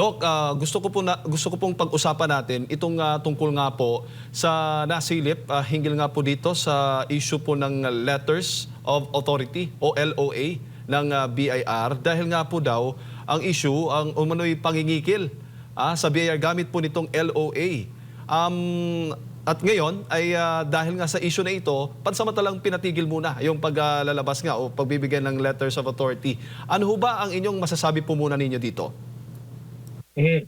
Doc, ah, gusto ko po na, gusto ko pong pag-usapan natin itong ah, tungkol nga po sa nasilip ah, hinggil nga po dito sa issue po ng Letters of Authority o LOA ng ah, BIR dahil nga po daw ang issue ang umano'y pangingikil ah, sa BIR gamit po nitong LOA. Um, at ngayon ay ah, dahil nga sa issue na ito, pansamantalang pinatigil muna yung paglalabas nga o pagbibigay ng letters of authority. Ano ba ang inyong masasabi po muna ninyo dito? Eh,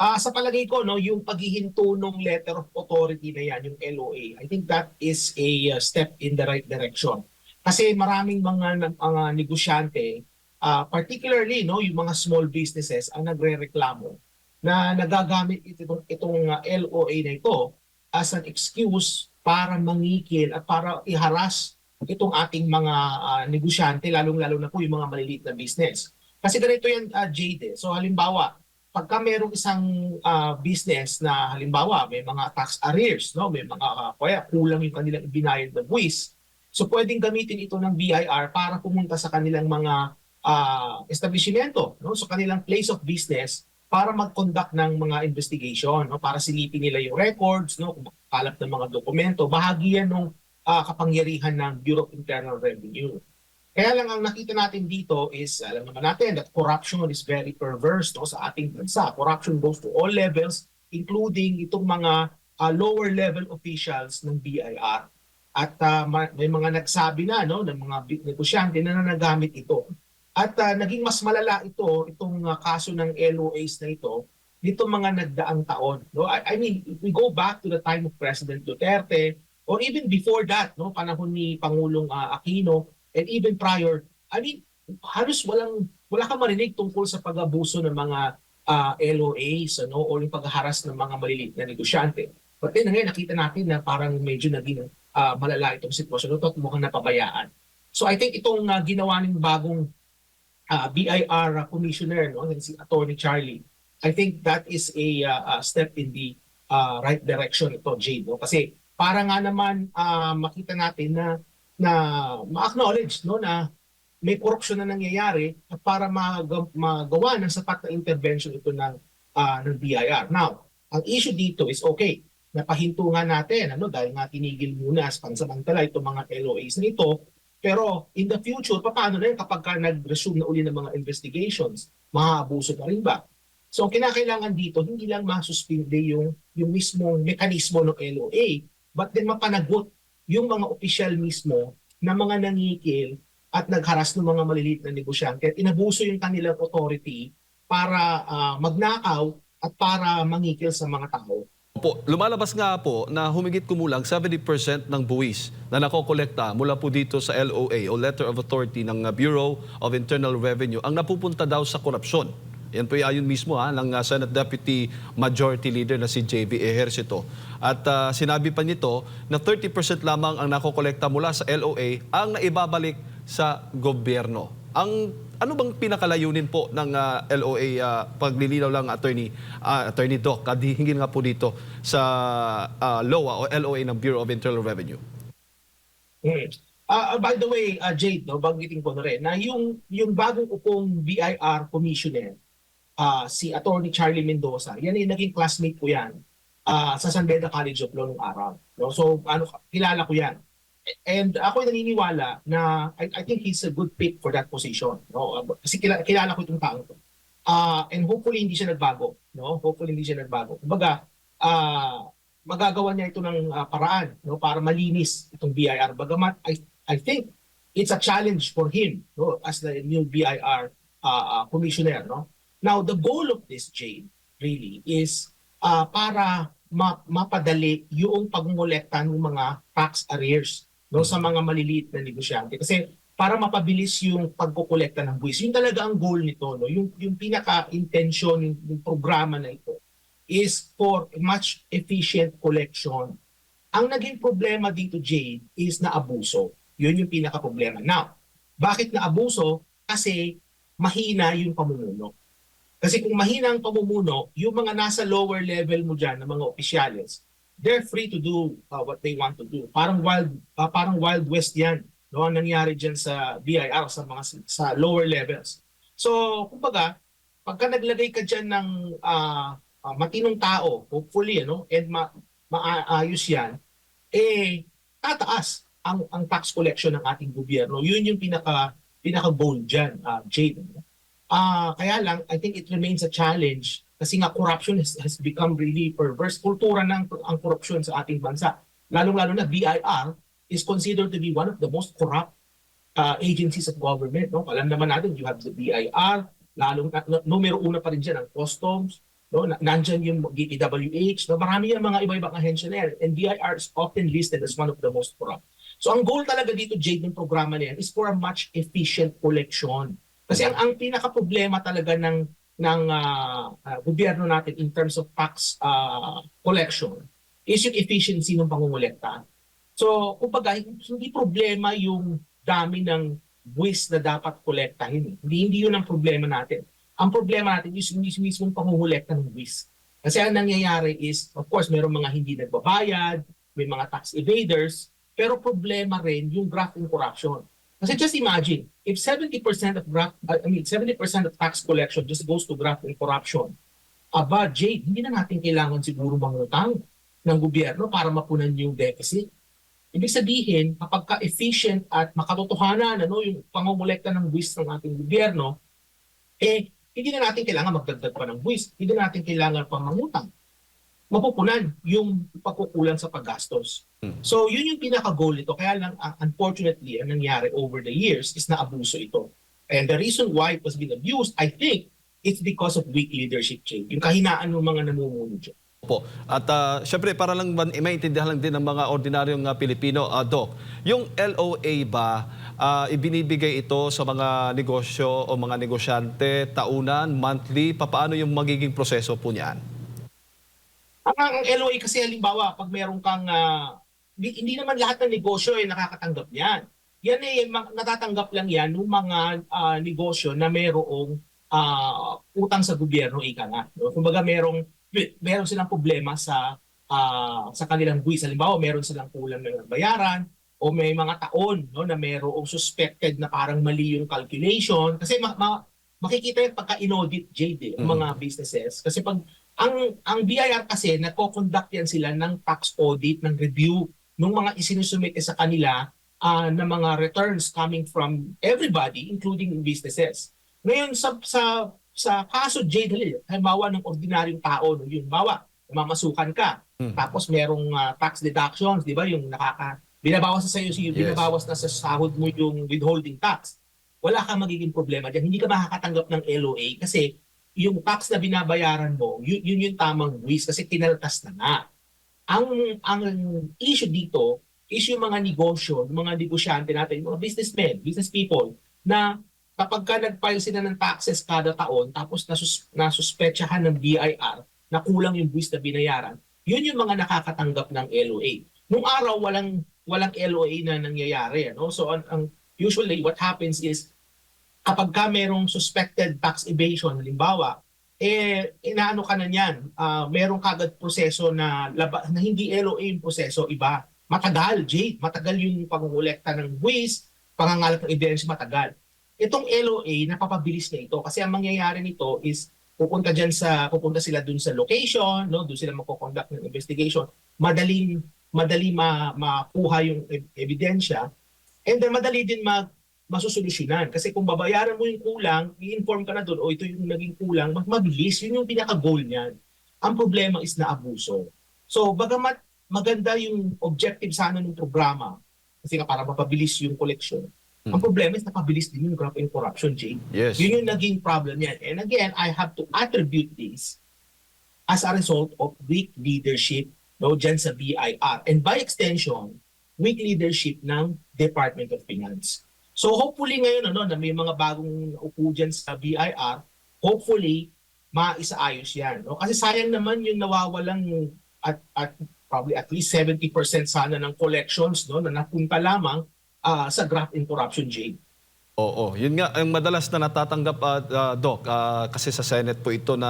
ah sa palagay ko, no, yung paghihinto ng letter of authority na yan, yung LOA, I think that is a uh, step in the right direction. Kasi maraming mga mga negosyante, ah, particularly no, yung mga small businesses ang nagrereklamo na nagagamit itong itong ah, LOA na ito as an excuse para mangikil at para iharas itong ating mga ah, negosyante lalong-lalo na po yung mga maliliit na business. Kasi ganito yan, uh, Jade. So halimbawa, pagka merong isang ah, business na halimbawa may mga tax arrears, no, may mga uh, kaya kulang yung kanilang ibinayad na buwis. So pwedeng gamitin ito ng BIR para pumunta sa kanilang mga ah, establishmento, no, so kanilang place of business para mag-conduct ng mga investigation, no, para silipin nila yung records, no, kung kalap ng mga dokumento, bahagi yan ng ah, kapangyarihan ng Bureau of Internal Revenue. Kaya lang ang nakita natin dito is, alam naman natin that corruption is very perverse no, sa ating bansa. Corruption goes to all levels, including itong mga uh, lower level officials ng BIR. At uh, ma- may mga nagsabi na no, ng mga negosyante na nanagamit ito. At uh, naging mas malala ito, itong uh, kaso ng LOAs na ito, nito mga nagdaang taon. No? I, I mean, if we go back to the time of President Duterte, or even before that, no, panahon ni Pangulong uh, Aquino, and even prior, I mean, halos walang wala kang marinig tungkol sa pag-abuso ng mga ah, LOAs ano, o yung paghaharas ng mga maliliit na negosyante. But then ngayon, nakita natin na parang medyo naging ah, malala itong sitwasyon ito at mukhang napabayaan. So I think itong ah, ginawa ng bagong ah, BIR commissioner, no, si Attorney Charlie, I think that is a ah, step in the ah, right direction ito, Jade. No? Kasi para nga naman ah, makita natin na na ma-acknowledge no na may korupsyon na nangyayari at para mag- magawa ng sapat na intervention ito ng ah, ng BIR. Now, ang issue dito is okay, napahinto nga natin ano dahil nga tinigil muna sa pansamantala itong mga LOAs na ito. Pero in the future, paano na yun kapag ka nag-resume na uli ng mga investigations? Mahaabuso pa rin ba? So, ang kinakailangan dito, hindi lang masuspinde yung, yung mismong mekanismo ng LOA, but then mapanagot yung mga opisyal mismo na mga nangikil at nagharas ng mga maliliit na negosyante at inabuso yung kanilang authority para ah, magnakaw at para mangikil sa mga tao. Po, lumalabas nga po na humigit kumulang 70% ng buwis na nakokolekta mula po dito sa LOA o Letter of Authority ng uh, Bureau of Internal Revenue ang napupunta daw sa korupsyon. Yan po ayon mismo ha, ng uh, Senate Deputy Majority Leader na si JB Ejercito. At uh, sinabi pa nito na 30% lamang ang nakokolekta mula sa LOA ang naibabalik sa gobyerno. Ang ano bang pinakalayunin po ng uh, LOA uh, paglilinaw lang attorney uh, attorney Doc uh, hingin nga po dito sa uh, LOA o LOA ng Bureau of Internal Revenue. Ah, ah, by the way, ah, Jade, no, banggitin ko na rin na yung, yung bagong upong BIR commissioner, ah, si Attorney Charlie Mendoza, yan ay naging classmate ko yan ah, sa San Beda College of Law nung araw. No? So, ano, kilala ko yan. And ako ay naniniwala na I, I think he's a good pick for that position. No? Kasi kilala, kilala ko itong taong to. Ah, and hopefully hindi siya nagbago. No? Hopefully hindi siya nagbago. Kumbaga, ah, magagawa niya ito ng ah, paraan no para malinis itong BIR bagamat I I think it's a challenge for him no as the new BIR uh, uh, commissioner no now the goal of this Jane really is ah, para ma- mapadali yung pagngolekta ng mga tax arrears no sa mga maliliit na negosyante kasi para mapabilis yung pagkokolekta ng buwis yun talaga ang goal nito no yung yung pinaka intention yung, yung programa na ito is for much efficient collection. Ang naging problema dito, Jade, is na abuso. Yun yung pinaka-problema. Now, bakit na abuso? Kasi mahina yung pamumuno. Kasi kung mahina ang pamumuno, yung mga nasa lower level mo dyan, ng mga opisyales, they're free to do uh, what they want to do. Parang wild, uh, parang wild west yan. No, ang nangyari dyan sa BIR, sa mga sa lower levels. So, kumbaga, pagka naglagay ka dyan ng ah, ah, matinong tao, hopefully, ano, and ma maayos yan, eh, tataas ang, ang tax collection ng ating gobyerno. Yun yung pinaka, pinaka-goal dyan, ah, Jade. ano. Ah, kaya lang, I think it remains a challenge kasi nga corruption has, has become really perverse. Kultura ng ang corruption sa ating bansa. Lalong-lalo na BIR is considered to be one of the most corrupt uh, agencies of government. No? Alam naman natin, you have the BIR, lalong, numero una pa rin dyan ang customs, no? Na, nandyan yung DPWH, no? marami yung mga iba-ibang ahensya na yan. And BIR is often listed as one of the most corrupt. So ang goal talaga dito, Jade, ng programa na yan is for a much efficient collection. Kasi ang, ang pinaka-problema talaga ng ng ah, ah, gobyerno natin in terms of tax ah, collection is yung efficiency ng pangungulekta. So, kumbaga, hindi problema yung dami ng buwis na dapat kolektahin. eh. Hindi, hindi yun ang problema natin. Ang problema natin is yung mismo mismong pangungulekta ng buwis. Kasi ang nangyayari is, of course, mayroong mga hindi nagbabayad, may mga tax evaders, pero problema rin yung graft and corruption. Kasi just imagine, if 70% of graft, I mean, 70% of tax collection just goes to graft and corruption, aba, Jade, hindi na natin kailangan siguro mangutang ng gobyerno para mapunan yung deficit. Ibig sabihin, kapag ka-efficient at makatotohanan ano, yung pangungulekta ng buwis ng ating gobyerno, eh, hindi na natin kailangan magdagdag pa ng buwis. Hindi na natin kailangan pang Mapupunan yung pagkukulang sa paggastos. So, yun yung pinaka-goal nito. Kaya lang, uh, unfortunately, ang nangyari over the years is na abuso ito. And the reason why it was being abused, I think, it's because of weak leadership change. Yung kahinaan ng mga namumuno dyan. Po. At ah, syempre para lang maintindihan lang din ng mga ordinaryong ah, Pilipino, ah, Doc, yung LOA ba ah, ibinibigay ito sa mga negosyo o mga negosyante taunan, monthly, papaano yung magiging proseso po niyan? Ang, ang LOA kasi halimbawa, pag meron kang, di- hindi naman lahat ng negosyo ay nakakatanggap niyan. Yan eh, natatanggap lang yan ng mga ah, negosyo na merong ah, utang sa gobyerno, ika nga. No? Kumbaga merong, meron silang problema sa ah, sa kanilang buwis. Halimbawa, meron silang kulang ng bayaran o may mga taon no, na merong suspected na parang mali yung calculation. Kasi ma- ma- makikita yung pagka-inaudit, Jade, eh, Mhm. mga businesses. Kasi pag ang ang BIR kasi nagko-conduct yan sila ng tax audit, ng review ng mga isinusumite sa kanila ah, na mga returns coming from everybody including businesses. Ngayon sa sa sa kaso J dali, halimbawa ng ordinaryong tao no, yung bawa, mamasukan ka. Hmm. Tapos merong ah, tax deductions, 'di ba? Yung nakaka binabawas na sa iyo, Yes. binabawas na sa sahod mo yung withholding tax. Wala kang magiging problema diyan. Hindi ka makakatanggap ng LOA kasi yung tax na binabayaran mo, yun, yun yung tamang buwis kasi kinaltas na nga. Ang, ang issue dito is yung mga negosyo, yung mga negosyante natin, yung mga businessmen, business people, na kapag ka nag-file sila ng taxes kada taon, tapos nasus, nasuspetsahan ng BIR na kulang yung buwis na binayaran, yun yung mga nakakatanggap ng LOA. Nung araw, walang walang LOA na nangyayari. Ano? So, ang, ang usually, what happens is, kapag ka merong suspected tax evasion, halimbawa, eh, inaano ka na niyan, ah, merong kagad proseso na, laba, na hindi LOA yung proseso, iba. Matagal, Jade. Matagal yung pangungulekta ng buwis, pangangalap ng ebidensya, matagal. Itong LOA, napapabilis na ito. Kasi ang mangyayari nito is, pupunta dyan sa, pupunta sila dun sa location, no? dun sila magkoconduct ng investigation. Madaling, madali ma, makuha yung e- ebidensya. And then madali din mag, masusolusyonan. Kasi kung babayaran mo yung kulang, i-inform ka na doon, o ito yung naging kulang, mag mabilis. Yun yung pinaka-goal niyan. Ang problema is na abuso. So, bagamat maganda yung objective sana ng programa, kasi nga para mapabilis yung collection, ang problema is napabilis din yung graft and corruption, Jay. Yes. Yun yung naging problem yan. And again, I have to attribute this as a result of weak leadership no, dyan sa BIR. And by extension, weak leadership ng Department of Finance. So hopefully ngayon ano, na may mga bagong upo dyan sa BIR, hopefully maisaayos yan. No? Kasi sayang naman yung nawawalang at, at probably at least 70% sana ng collections no, na napunta lamang ah, sa graft and corruption, Jay. Oo, yun nga, ang madalas na natatanggap, ah, ah, Doc, ah, kasi sa Senate po ito na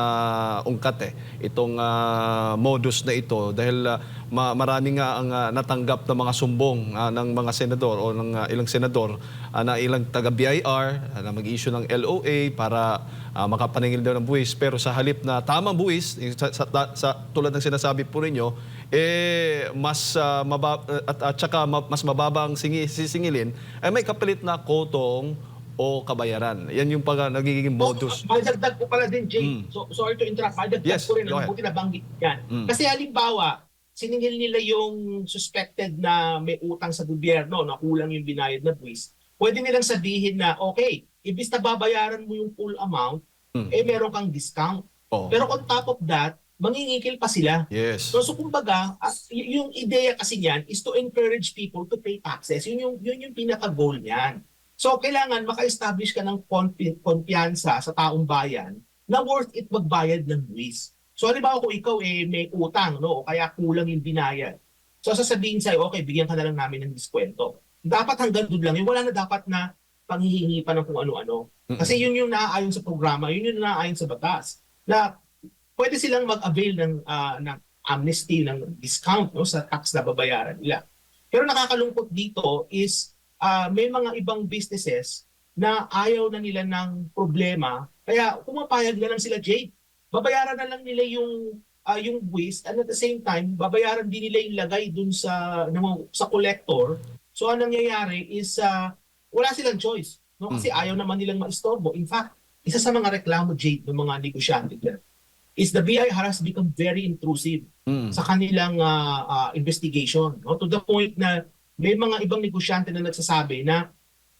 ungkat eh, itong ah, modus na ito dahil ah, ma- marami nga ang ah, natanggap na mga sumbong ah, ng mga senador o ng ah, ilang senador ah, na ilang taga BIR ah, na mag-issue ng LOA para ah, makapaningil daw ng buwis. Pero sa halip na tamang buwis, sa, sa, sa- tulad ng sinasabi po ninyo, eh mas ah, maba, at, at saka ma- mas mababa ang singi, sisingilin, ay may kapalit na kotong o kabayaran. Yan yung pag nagiging modus. Oh, madagdag ko pala din, Jay. Mm. So, sorry to interrupt. Madagdag Yes, ko rin. Ang buti nabanggit yan. Mm. Kasi halimbawa, siningil nila yung suspected na may utang sa gobyerno na kulang yung binayad na buwis. Pwede nilang sabihin na, okay, ibis na babayaran mo yung full amount, Mm. eh meron kang discount. Oh. Pero on top of that, mangingikil pa sila. Yes. So, so kumbaga, y- yung ideya kasi niyan is to encourage people to pay taxes. Yun yung, yun yung pinaka-goal niyan. So, kailangan maka-establish ka ng konpi- kumpiyansa sa taong bayan na worth it magbayad ng buwis. So, halimbawa kung ikaw eh, may utang, no? o kaya kulang yung binayad. So, sasabihin sa'yo, okay, bigyan ka na lang namin ng diskwento. Dapat hanggang doon lang. Yung wala na dapat na panghihingi pa ng kung ano-ano. Kasi yun yung naaayon sa programa, yun yung naaayon sa batas. Na pwede silang mag-avail ng, ah, ng amnesty, ng discount no, sa tax na babayaran nila. Pero nakakalungkot dito is ah, may mga ibang businesses na ayaw na nila ng problema. Kaya pumapayag na lang sila, Jade. Babayaran na lang nila yung ah, yung buwis and at the same time, babayaran din nila yung lagay dun sa, ng- sa collector. So anong nangyayari is ah, wala silang choice. No? Kasi ayaw naman nilang maistorbo. In fact, isa sa mga reklamo, Jade, ng mga negosyante dyan, is the BIR has become very intrusive Mm. sa kanilang ah, ah, investigation. No? To the point na may mga ibang negosyante na nagsasabi na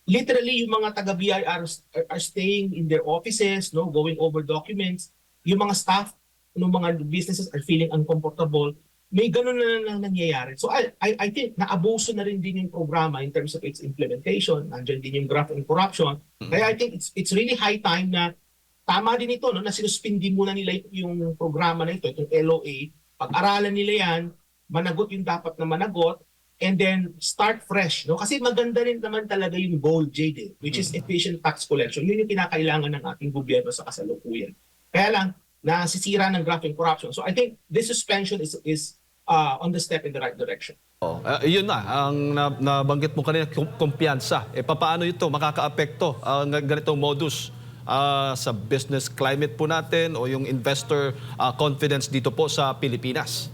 literally yung mga taga-BIR are, are staying in their offices, no, going over documents. Yung mga staff ng mga businesses are feeling uncomfortable. May ganun na lang nangyayari. So I, I, I think naabuso na rin din yung programa in terms of its implementation. Nandiyan din yung graft and corruption. Kaya I think it's, it's really high time na tama din ito no, na sinuspindi muna nila yung programa na ito, itong LOA. Pag-aralan nila yan, managot yung dapat na managot, and then start fresh. No? Kasi maganda rin naman talaga yung goal, Jade, eh, which is efficient tax collection. Yun yung kinakailangan ng ating gobyerno sa kasalukuyan. Kaya lang, nasisira ng graft and corruption. So I think this suspension is is uh, on the step in the right direction. Oh, ah, yun na, ang na- nabanggit mo kanina, kum- kumpiyansa. E paano ito makakaapekto ang ganitong modus ah, sa business climate po natin o yung investor ah, confidence dito po sa Pilipinas?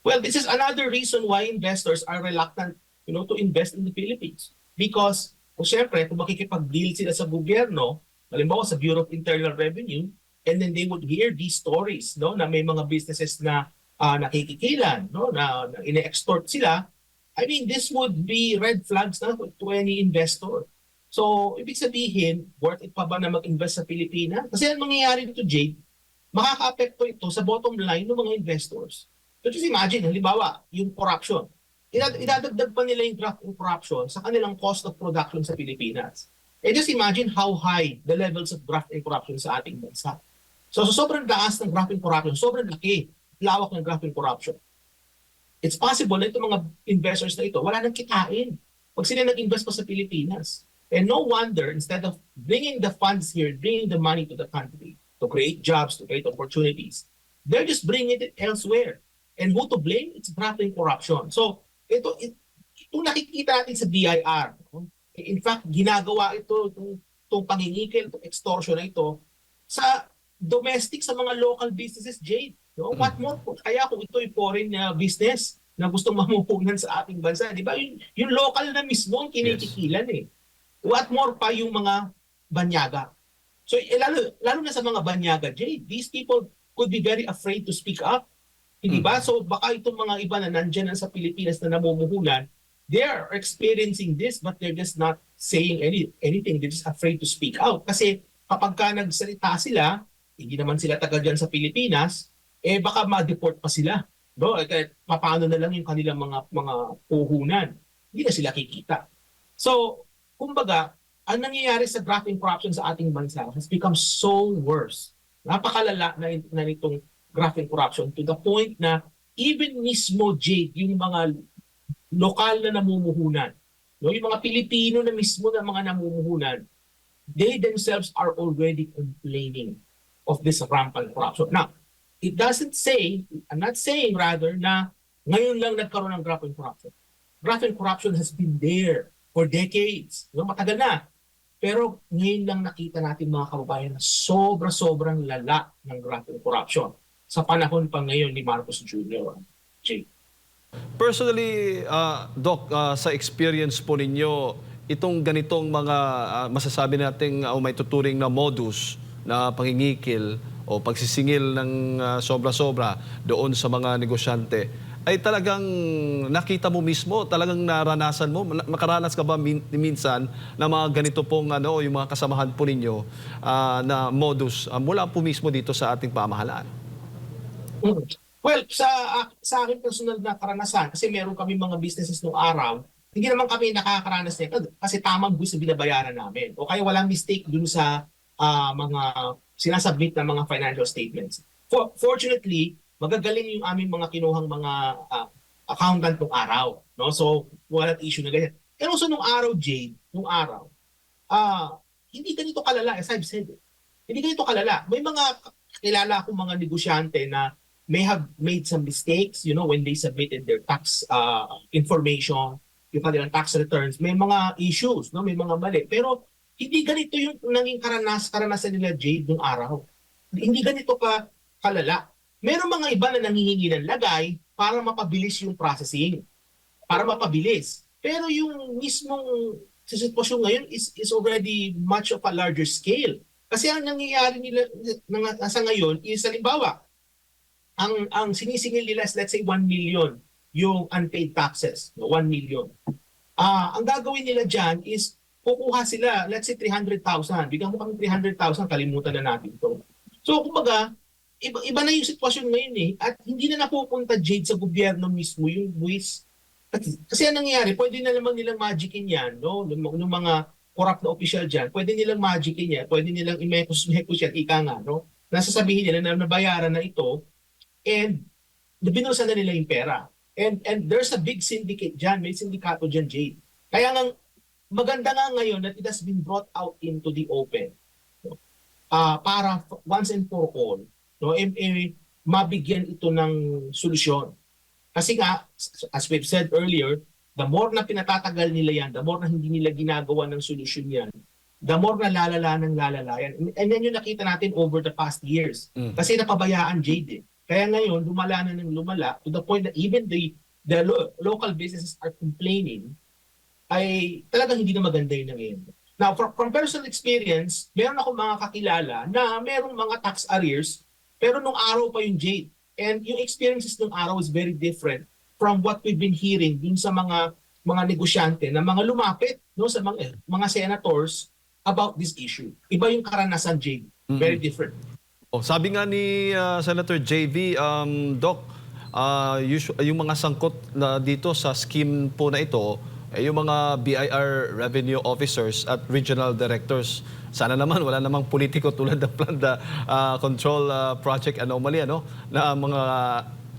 Well, this is another reason why investors are reluctant, you know, to invest in the Philippines. Because, kung syempre, kung makikipag-deal sila sa gobyerno, halimbawa sa Bureau of Internal Revenue, and then they would hear these stories, no, na may mga businesses na ah, nakikikilan, no, na, na ine-extort sila. I mean, this would be red flags na to any investor. So, ibig sabihin, worth it pa ba na mag-invest sa Pilipinas? Kasi ang mangyayari dito, Jade, makaka-apekto ito sa bottom line ng mga investors. So just imagine, halimbawa, yung corruption. Idad- idadagdag pa nila yung graft and corruption sa kanilang cost of production sa Pilipinas. And just imagine how high the levels of graft and corruption sa ating bansa. So, so sobrang taas ng graft and corruption, sobrang laki, lawak ng graft and corruption. It's possible na itong mga investors na ito, wala nang kitain pag sila nag-invest pa sa Pilipinas. And no wonder, instead of bringing the funds here, bringing the money to the country to create jobs, to create opportunities, they're just bringing it elsewhere. And who to blame? It's and corruption. So, ito, it, itong nakikita natin sa BIR, in fact, ginagawa ito, itong, itong pangingikil, itong extortion na ito, sa domestic, sa mga local businesses, Jade. No? What more? Kaya kung ito ay foreign na business na gustong mamuhunan sa ating bansa, di ba? Yung, yung local na mismo ang kinikikilan eh. What more pa yung mga banyaga? So, eh, lalo, lalo na sa mga banyaga, Jade, these people could be very afraid to speak up. Hindi ba? So baka itong mga iba na nandyan na sa Pilipinas na namumuhunan, they are experiencing this but they're just not saying any, anything. They're just afraid to speak out. Kasi kapag ka nagsalita sila, hindi naman sila taga dyan sa Pilipinas, eh baka ma-deport pa sila. No? Eh, paano na lang yung kanilang mga mga puhunan. Hindi na sila kikita. So, kumbaga, ang nangyayari sa graft and corruption sa ating bansa has become so worse. Napakalala na, na nitong graft and corruption to the point na even mismo Jade, yung mga lokal na namumuhunan, no, yung mga Pilipino na mismo na mga namumuhunan, they themselves are already complaining of this rampant corruption. Now, it doesn't say, I'm not saying rather na ngayon lang nagkaroon ng graft and corruption. Graft and corruption has been there for decades. No, matagal na. Pero ngayon lang nakita natin mga kababayan na sobra-sobrang lala ng graft and corruption sa panahon pa ngayon ni Marcos Jr. Jay. Personally, ah, Doc, ah, sa experience po ninyo, itong ganitong mga ah, masasabi nating o may tuturing na modus na pangingikil o pagsisingil ng ah, sobra-sobra doon sa mga negosyante, ay talagang nakita mo mismo, talagang naranasan mo, Na- makaranas ka ba min- minsan na mga ganito pong ano, yung mga kasamahan po ninyo ah, na modus ah, mula po mismo dito sa ating pamahalaan? Well, sa sa akin personal na karanasan, kasi meron kami mga businesses nung araw, hindi naman kami nakakaranas nito kasi tamang buwis na binabayaran namin. O kaya walang mistake dun sa ah, mga sinasubmit na mga financial statements. For, fortunately, magagaling yung aming mga kinuhang mga ah, accountant nung araw. No? So, walang issue na ganyan. Pero so nung araw, Jade, nung araw, ah hindi ganito kalala, as I've said. eh. Hindi ganito kalala. May mga kilala akong mga negosyante na may have made some mistakes, you know, when they submitted their tax uh, information, yung kanilang tax returns, may mga issues, no, may mga mali. Pero hindi ganito yung naging karanas karanasan nila Jade nung araw. Hindi ganito ka kalala. Meron mga iba na nangihingi ng lagay para mapabilis yung processing. Para mapabilis. Pero yung mismong sitwasyon ngayon is is already much of a larger scale. Kasi ang nangyayari nila nasa ngayon is halimbawa, ang ang sinisingil nila is let's say 1 million yung unpaid taxes, no, 1 million. Ah, ang gagawin nila diyan is kukuha sila let's say 300,000. Bigyan mo kami 300,000, kalimutan na natin 'to. So kumbaga, iba, iba na yung sitwasyon ngayon eh at hindi na napupunta Jade sa gobyerno mismo yung buwis. Kasi, kasi ang nangyayari, pwede na naman nilang magicin yan, no? Ng, ng mga corrupt na official dyan, pwede nilang magicin yan, pwede nilang imekos-mekos yan, ika nga, no? Nasasabihin nila na nabayaran na ito, and binulsan na nila yung pera. And and there's a big syndicate dyan, may sindikato dyan, Jade. Kaya nga, maganda nga ngayon that it has been brought out into the open. No? Ah, para once and for all, no, eh, eh, mabigyan ito ng solusyon. Kasi nga, as we've said earlier, the more na pinatatagal nila yan, the more na hindi nila ginagawa ng solusyon yan, the more na lalala ng lalala yan. And- And yan yung nakita natin over the past years. Mm. Kasi napabayaan Jade eh. Kaya ngayon, lumala na ng lumala to the point that even the, the lo- local businesses are complaining ay talagang hindi na maganda yung nangyayari. Now, from, from personal experience, meron ako mga kakilala na merong mga tax arrears, pero nung araw pa yung Jade. And yung experiences nung araw is very different from what we've been hearing dun sa mga mga negosyante na mga lumapit no sa mga mga senators about this issue. Iba yung karanasan Jade. Very different. Oh, sabi nga ni ah, Senator JV, um, Doc, usu- yung mga sangkot na dito sa scheme po na ito, eh, yung mga BIR revenue officers at regional directors. Sana naman wala namang politiko tulad ng Planda ah, Control ah, Project Anomaly ano, na mga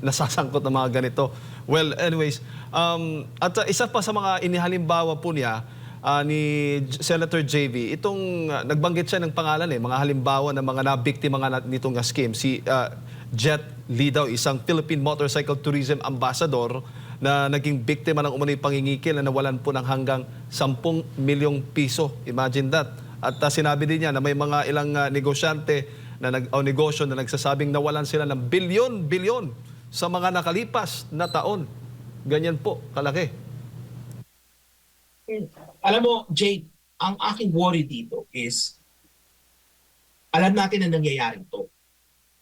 nasasangkot na mga ganito. Well, anyways, um, at ah, isa pa sa mga inihalimbawa po niya, ah, ni Senator JV, itong ah, nagbanggit siya ng pangalan eh, mga halimbawa ng mga nabiktima nga nitong scheme. Si ah, Jet Lee daw, isang Philippine Motorcycle Tourism Ambassador na naging biktima ng umano'y pangingikil na nawalan po ng hanggang 10 milyong piso. Imagine that. At ah, sinabi din niya na may mga ilang ah, negosyante na nag, o negosyo na nagsasabing nawalan sila ng bilyon-bilyon sa mga nakalipas na taon. Ganyan po, kalaki. Alam mo, Jade, ang aking worry dito is alam natin na nangyayari ito.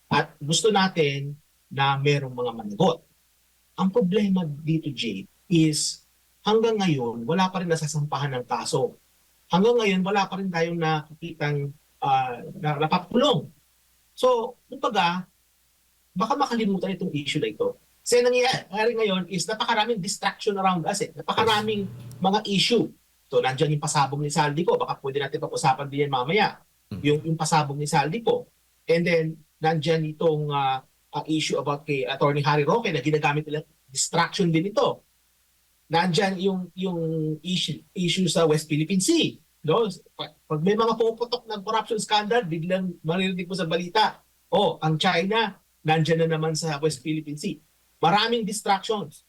At gusto natin na merong mga managot. Ang problema dito, Jade, is hanggang ngayon, wala pa rin nasasampahan ng kaso. Hanggang ngayon, wala pa rin tayong nakikitang uh, na, napapulong. So, kumbaga, baka makalimutan itong issue na ito. Kasi ang nangyayari ngayon is napakaraming distraction around us eh. Napakaraming mga issue. So, nandyan yung pasabog ni Saldi ko. Baka pwede natin pag-usapan din yan mamaya. Yung, yung pasabog ni Saldi ko. And then, nandyan itong ah, ah, issue about kay Attorney Harry Roque na ginagamit nila distraction din ito. Nandyan yung, yung issue, issue sa West Philippine Sea. No? Pag may mga puputok ng corruption scandal, biglang maririnig mo sa balita, oh, ang China nandyan na naman sa West Philippine Sea. Maraming distractions.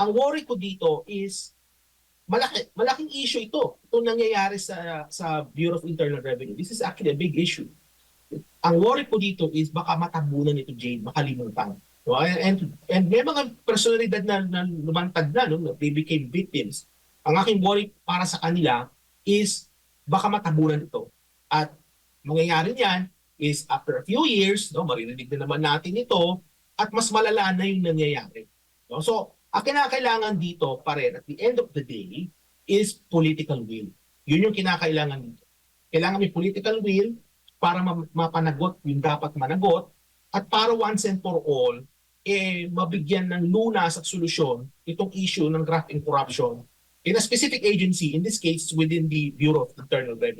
Ang worry ko dito is malaki, malaking issue ito. Ito nangyayari sa, sa Bureau of Internal Revenue. This is actually a big issue. Ang worry ko dito is baka matabunan ito, Jade, makalimutan. No? And, and, and may mga personalidad na, na lumantad na, no? they became victims. Ang aking worry para sa kanila is baka matabunan ito. At mangyayari niyan is after a few years, no, maririnig na naman natin ito, at mas malala na yung nangyayari. No? So, ang kinakailangan dito pa rin at the end of the day is political will. Yun yung kinakailangan dito. Kailangan may political will para ma- mapanagot yung dapat managot at para once and for all, eh, mabigyan ng lunas at solusyon itong issue ng graft and corruption in a specific agency, in this case, within the Bureau of Internal Revenue.